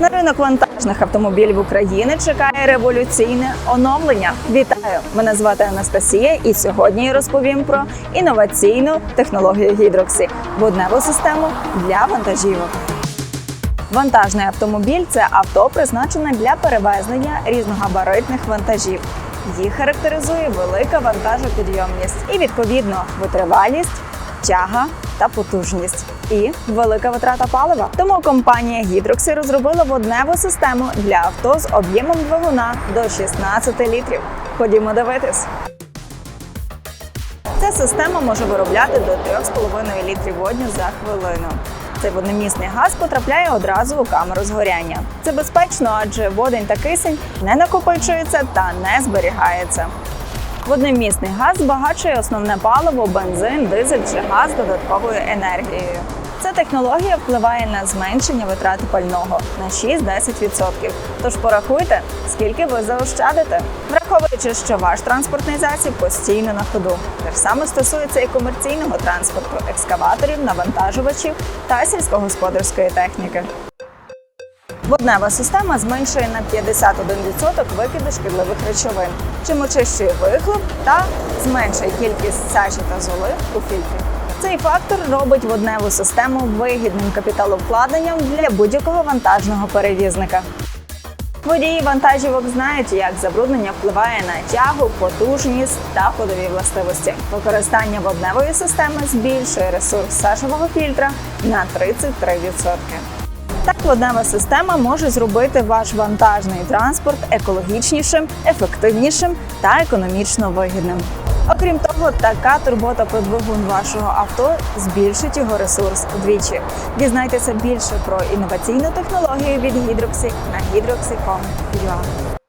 На ринок вантажних автомобілів України чекає революційне оновлення. Вітаю! Мене звати Анастасія, і сьогодні я розповім про інноваційну технологію гідроксі водневу систему для вантажівок. Вантажний автомобіль це авто, призначене для перевезення різногабаритних вантажів. Їх характеризує велика вантажопідйомність і відповідно витривалість, тяга та потужність і велика витрата палива. Тому компанія Гідроксі розробила водневу систему для авто з об'ємом двигуна до 16 літрів. Ходімо дивитись. Ця система може виробляти до 3,5 літрів водню за хвилину. Цей водномісний газ потрапляє одразу у камеру згоряння. Це безпечно, адже водень та кисень не накопичуються та не зберігається. Водномісний газ збагачує основне паливо, бензин, дизель чи газ додатковою енергією. Ця технологія впливає на зменшення витрати пального на 6-10%. Тож порахуйте, скільки ви заощадите, враховуючи, що ваш транспортний засіб постійно на ходу. Те ж саме стосується і комерційного транспорту, екскаваторів, навантажувачів та сільськогосподарської техніки. Воднева система зменшує на 51% викиди шкідливих речовин, чим очищує вихлоп та зменшує кількість сажі та золи у фільтрі. Цей фактор робить водневу систему вигідним капіталовкладенням для будь-якого вантажного перевізника. Водії вантажівок знають, як забруднення впливає на тягу, потужність та ходові властивості. Використання водневої системи збільшує ресурс сажового фільтра на 33%. Так, воднева система може зробити ваш вантажний транспорт екологічнішим, ефективнішим та економічно вигідним. Окрім того, така турбота про двигун вашого авто збільшить його ресурс вдвічі. Дізнайтеся більше про інноваційну технологію від Гідроксі на hydroxy.com.ua.